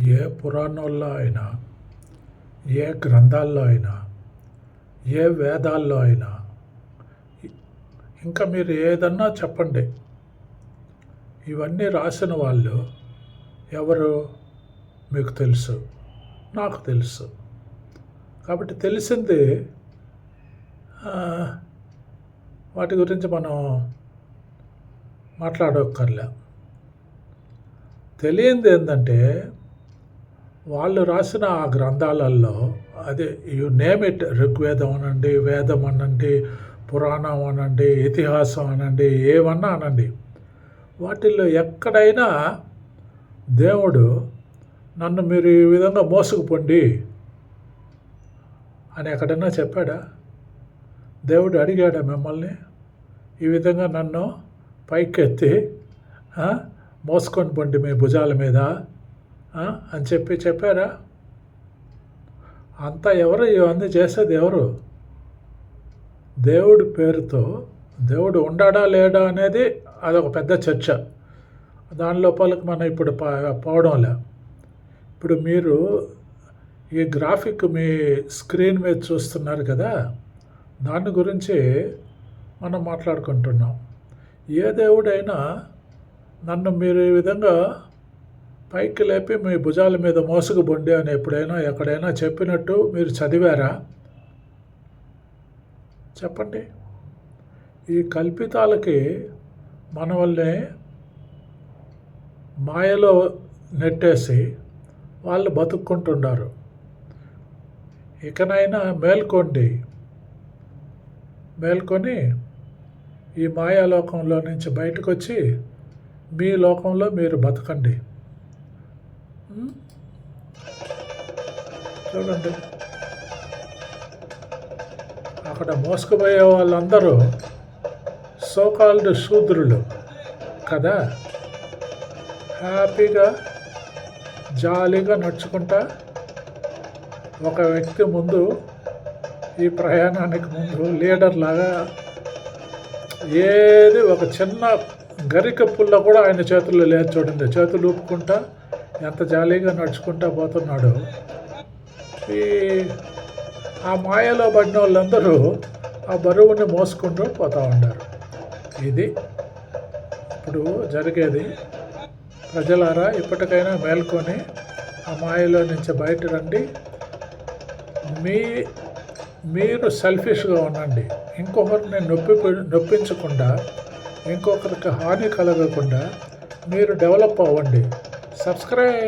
ఏ పురాణాల్లో అయినా ఏ గ్రంథాల్లో అయినా ఏ వేదాల్లో అయినా ఇంకా మీరు ఏదన్నా చెప్పండి. ఇవన్నీ రాసిన వాళ్ళు ఎవరు? మీకు తెలుసు. నాకు తెలుసు. కాబట్టి తెలిసింది వాటి గురించి మనం మాట్లాడక్కర్లే. తెలియంది ఏంటంటే వాళ్ళు రాసిన ఆ గ్రంథాలలో అదే యు నేమ్ ఇట్ ఋగ్వేదం అనండి వేదం అనండి పురాణం అనండి ఇతిహాసం అనండి ఏమన్నా అనండి. వాటిల్లో ఎక్కడైనా దేవుడు నన్ను మీరు ఈ విధంగా మోసుకుపోండి అని ఎక్కడన్నా చెప్పాడా? దేవుడు అడిగాడా మిమ్మల్ని ఈ విధంగా నన్ను పైకెత్తి మోసుకొని పండి మీ భుజాల మీద అని చెప్పి చెప్పారా? అంతా ఎవరు ఇవన్నీ చేసేది ఎవరు? దేవుడి పేరుతో దేవుడు ఉండాడా లేడా అనేది అదొక పెద్ద చర్చ. దాని లోపలికి మనం ఇప్పుడు పా- పోవడంలే. ఇప్పుడు మీరు ఈ గ్రాఫిక్ మీ స్క్రీన్ మీద చూస్తున్నారు కదా? దాని గురించి మనం మాట్లాడుకుంటున్నాం. ఏ దేవుడైనా నన్ను మీరు ఈ విధంగా పైకి లేపి మీ భుజాల మీద మోసుకు బొండి అని ఎప్పుడైనా ఎక్కడైనా చెప్పినట్టు మీరు చదివారా? చెప్పండి. ఈ కల్పితాలకి మన మాయలో నెట్టేసి వాళ్ళు బతుక్కుంటున్నారు. ఇకనైనా మేల్కోండి. మేల్కొని ఈ మాయాలోకంలో నుంచి బయటకు వచ్చి మీ లోకంలో మీరు బతకండి. చూడండి. అక్కడ మోసుకుపోయే వాళ్ళందరూ సోకాల్డ్ శూద్రులు కదా? హ్యాపీగా జాలీగా నడుచుకుంటా ఒక వ్యక్తి ముందు ఈ ప్రయాణానికి ముందు లీడర్ లాగా ఏది ఒక చిన్న గరిక పుల్ల కూడా ఆయన చేతుల్లో లేదు చూడండి. చేతులు ఊపుకుంటా ఎంత జాలీగా నడుచుకుంటా పోతున్నాడు. ఈ ఆ మాయలో పడిన వాళ్ళందరూ ఆ బరువుని మోసుకుంటూ పోతూ ఉంటారు ఇది ఇప్పుడు జరిగేది. ప్రజలారా ఇప్పటికైనా మేల్కొని ఆ మాయలో నుంచి బయట రండి. మీ మీరు సెల్ఫిష్గా ఉండండి. ఇంకొకరిని నొప్పి నొప్పించకుండా ఇంకొకరికి హాని కలగకుండా మీరు డెవలప్ అవ్వండి. subscribe.